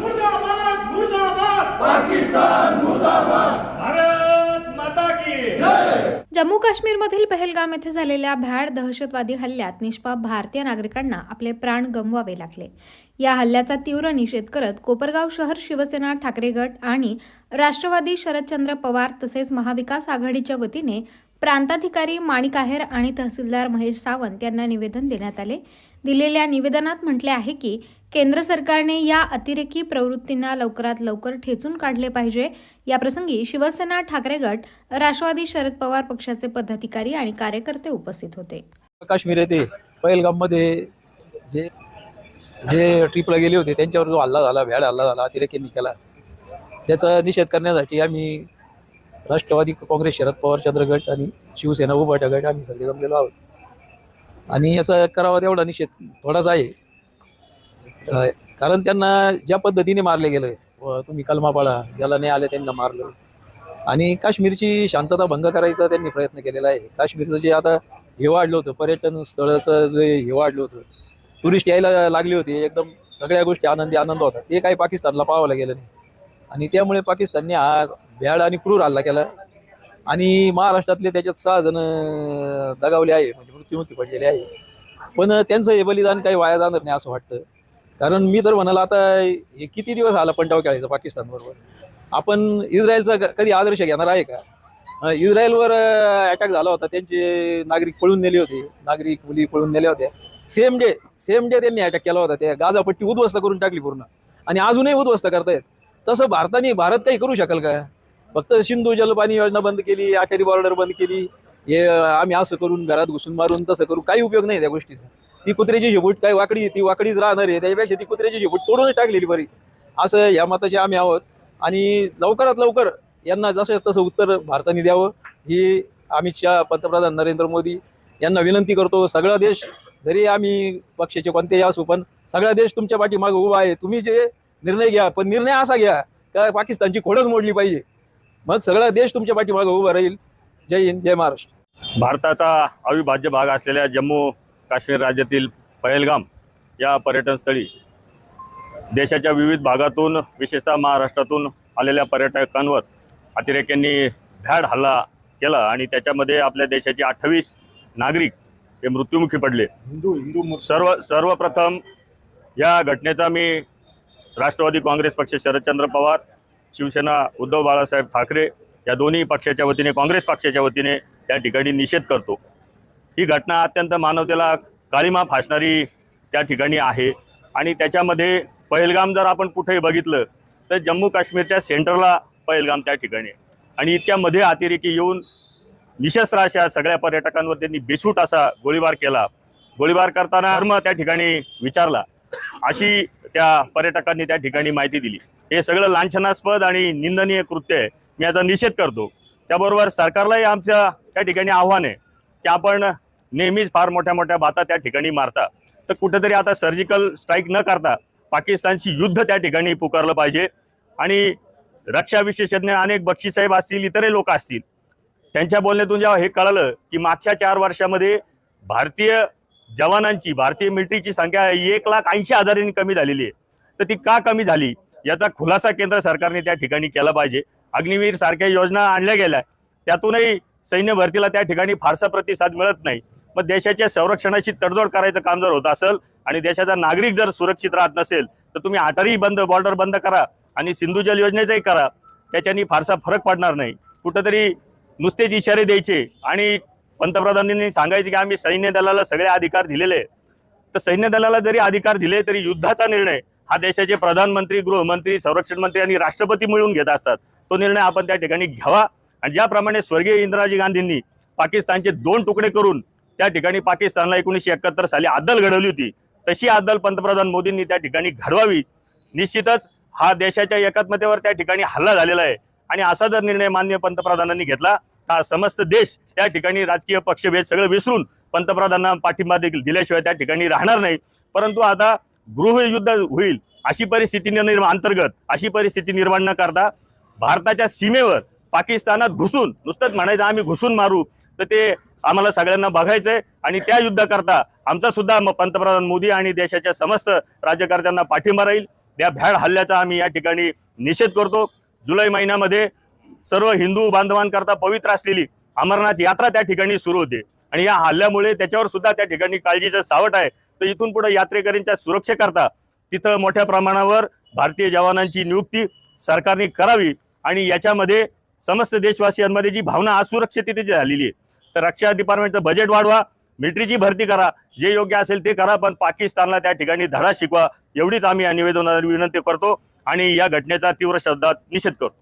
मुर्दाबाद मुर्दाबाद. पाकिस्तान मुर्दाबाद. भारत माता की जय. जम्मू काश्मीरमधील पहलगाम येथे झालेल्या भ्याड दहशतवादी हल्ल्यात निष्पाप भारतीय नागरिकांना आपले प्राण गमवावे लागले. या हल्ल्याचा तीव्र निषेध करत कोपरगाव शहर शिवसेना ठाकरे गट आणि राष्ट्रवादी शरदचंद्र पवार तसेच महाविकास आघाडीच्या वतीने प्रांताधिकारी माणिक आहेर आणि तहसीलदार महेश सावंत यांना निवेदन देण्यात आले. दिलेल्या निवेदनात म्हटले आहे की केंद्र सरकारने या अतिरेकी प्रवृत्तींना लवकरात लवकर ठेचून काढले पाहिजे. याप्रसंगी शिवसेना ठाकरे गट राष्ट्रवादी शरद पवार पक्षाचे पदाधिकारी आणि कार्यकर्ते उपस्थित होते. काश्मीर येथे पहलगाममध्ये जे जे ट्रिपला गेले होते त्यांच्यावर जो हल्ला झाला भ्याड हल्ला झाला अतिरेकींनी केला त्याचा निषेध करण्यासाठी आम्ही राष्ट्रवादी काँग्रेस शरद पवार चंद्र गट आणि शिवसेना उभाटा गट आम्ही सगळे जमलेलो आहोत. आणि याचा करावा तेवढा निषेध थोडाच आहे. कारण त्यांना ज्या पद्धतीने मारले गेलं तुम्ही कलमा पाळा ज्याला नाही आले त्यांना मारलं. आणि काश्मीरची शांतता भंग करायचा त्यांनी प्रयत्न केलेला आहे. काश्मीरचं जे आता हे वाढलं होतं पर्यटन स्थळाचं जे हे वाढलं होतं टुरिस्ट यायला लागले होते. एकदम सगळ्या गोष्टी आनंदी आनंद होता. ते काही पाकिस्तानला पाहायला गेलं नाही. आणि त्यामुळे पाकिस्तानने हा भ्याड आणि क्रूर हल्ला केला. आणि महाराष्ट्रातले त्याच्यात सहा जण दगावले आहे म्हणजे मृत्युमुखी पडलेले आहे. पण त्यांचं हे बलिदान काही वाया जाणार नाही असं वाटतं. कारण मी तर म्हणाला आता हे किती दिवस आला पंटाव खेळायचा पाकिस्तान बरोबर? आपण इस्रायलचा कधी आदर्श घेणार आहे का? इस्रायलवर अटॅक झाला होता त्यांचे नागरिक पळून नेले होते. नागरिक मुली पळून नेल्या होत्या. सेम डे सेम डे त्यांनी अटॅक केला होता. त्या गाजापट्टी उद्ध्वस्त करून टाकली पूर्ण. आणि अजूनही उद्ध्वस्त करतायत. तसं भारताने भारत काही करू शकेल का? फक्त सिंधू जलपाणी योजना बंद केली आटेरी बॉर्डर बंद केली. हे आम्ही असं करून घरात घुसून मारून तसं करू. काही उपयोग नाही त्या गोष्टीचा. ती कुत्र्याची झिबूट काही वाकडी ती वाकडीच राहणार आहे. त्याच्यापेक्षा ती कुत्र्याची झिबूट तोडूनच टाकलेली बरी. असं या मताचे आम्ही आहोत. आणि लवकरात लवकर यांना जसं तसं उत्तर भारताने द्यावं. ही अमित शहा पंतप्रधान नरेंद्र मोदी यांना विनंती करतो. सगळा देश जरी आम्ही पक्षाचे कोणतेही असू पण सगळा देश तुमच्या पाठीमागे उभा आहे. तुम्ही जे निर्णय घ्या पण निर्णय असा घ्या का पाकिस्तानची खोडच मोडली पाहिजे? मग सगळा देश तुमच्या पाठीमागे उभा राहील. जय हिंद जय महाराष्ट्र. भारताचा अविभाज्य भाग असलेल्या जम्मू काश्मीर राज्यातील पहलगाम या पर्यटनस्थळी देशाच्या विविध भागातून विशेषतः महाराष्ट्रातून आलेल्या पर्यटकांवर अतिरेक्यांनी भ्याड हल्ला केला आणि त्याच्यामध्ये आपल्या देशाचे अठ्ठावीस नागरिक हे मृत्युमुखी पडले. हिंदू हिंदू सर्व सर्वप्रथम या घटनेचा मी राष्ट्रवादी काँग्रेस पक्ष शरदचंद्र पवार शिवसेना उद्धव बाळासाहेब ठाकरे या दोन्ही पक्षाच्या वतीने काँग्रेस पक्षाच्या वतीने त्या ठिकाणी निषेध करतो. ही घटना अत्यंत मानवतेला काळीमा फासणारी त्या ठिकाणी आहे. आणि त्याच्यामध्ये पहलगाम जर आपण कुठेही बघितलं तर जम्मू काश्मीरच्या सेंटरला पहलगाम त्या ठिकाणी आणि इतक्या मध्ये अतिरेकी येऊन निशस्त्र अशा सगळ्या पर्यटकांवर त्यांनी बेसूट असा गोळीबार केला. गोळीबार करताना धर्म त्या ठिकाणी विचारला. अशी त्या पर्यटकांनी त्या ठिकाणी माहिती दिली. हे सगळं लांछनास्पद आणि निंदनीय कृत्य आहे. मी याचा निषेध करतो. त्याबरोबर सरकारलाही आमच्या त्या ठिकाणी आव्हान आहे की आपण नेहमीच फार मोठ्या मोठ्या बाता त्या ठिकाणी मारता. तर कुठेतरी आता सर्जिकल स्ट्राईक न करता पाकिस्तानची युद्ध त्या ठिकाणी पुकारलं पाहिजे. आणि रक्षा विशेषज्ञ अनेक बक्षीसाहेब असतील इतरही लोक असतील त्यांच्या बोलण्यातून जेव्हा हे कळलं की मागच्या चार वर्षामध्ये भारतीय जवानांची भारतीय मिलिटरीची संख्या एक लाख ऐंशी हजारांनी कमी झालेली आहे. तर ती का कमी झाली? याचा खुलासा केंद्र सरकारने त्या ठिकाणी केला पाहिजे. अग्निवीर सारख्या योजना आणल्या गेल्या. त्यातूनही सैन्य भरतीला त्या ठिकाणी फारसा प्रतिसाद मिळत नाही. मग देशाच्या संरक्षणाची तडजोड करायचं काम जर होत असेल आणि देशाचा नागरिक जर सुरक्षित राहत नसेल तर तुम्ही आटारी बंद बॉर्डर बंद करा आणि सिंधू जल योजनेचंही करा. त्याच्यानी फारसा फरक पडणार नाही. कुठंतरी नुसतेच इशारे द्यायचे आणि पंतप्रधानांनी सांगायचे की आम्ही सैन्य दलाला सगळे अधिकार दिलेले तर सैन्य दलाला जरी अधिकार दिले तरी युद्धाचा निर्णय हा देशाचे प्रधानमंत्री गृहमंत्री संरक्षण मंत्री आणि राष्ट्रपती मिळून घेत असतात. तो निर्णय आपण त्या ठिकाणी घ्यावा. आणि ज्याप्रमाणे स्वर्गीय इंदिराजी गांधींनी पाकिस्तानचे दोन तुकडे करून त्या ठिकाणी पाकिस्तानला एकोणीसशे एकाहत्तर साली अद्दल घडवली होती तशी अद्दल पंतप्रधान मोदींनी त्या ठिकाणी घडवावी. निश्चितच हा देशाच्या एकात्मतेवर त्या ठिकाणी हल्ला झालेला आहे. आणि असा जर निर्णय मान्य पंतप्रधानांनी घेतला समस्त देश त्या ठिकाणी राजकीय पक्षभेद सगळं विसरून पंतप्रधानांना पाठिंबा देखील दिल्याशिवाय त्या ठिकाणी राहणार नाही. परंतु आता गृहयुद्ध होईल अशी परिस्थिती निर्माण अंतर्गत अशी परिस्थिती निर्माण न करता भारताच्या सीमेवर पाकिस्तानात घुसून नुसतंच म्हणायचं आम्ही घुसून मारू तर ते आम्हाला सगळ्यांना बघायचं आहे आणि त्या युद्धाकरता आमचा सुद्धा पंतप्रधान मोदी आणि देशाच्या समस्त राज्यकर्त्यांना पाठिंबा राहील. त्या भ्याड हल्ल्याचा आम्ही या ठिकाणी निषेध करतो. जुलै महिन्यामध्ये सर्व हिंदू बांधवांकरता पवित्र असलेली अमरनाथ यात्रा त्या ठिकाणी सुरू होते. आणि या हल्ल्यामुळे त्याच्यावर सुद्धा त्या ठिकाणी काळजीचं सावट आहे. तर इथून पुढे यात्रेकरींच्या सुरक्षेकरता तिथं मोठ्या प्रमाणावर भारतीय जवानांची नियुक्ती सरकारने करावी आणि याच्यामध्ये समस्त देशवासियांमध्ये जी भावना असुरक्षिततेची झालेली आहे. तर रक्षा डिपार्टमेंटचं बजेट वाढवा मिलिटरीची भरती करा जे योग्य असेल ते करा पण पाकिस्तानला त्या ठिकाणी धडा शिकवा. एवढीच आम्ही या निवेदनाला विनंती करतो आणि या घटनेचा तीव्र शब्दात निषेध करतो.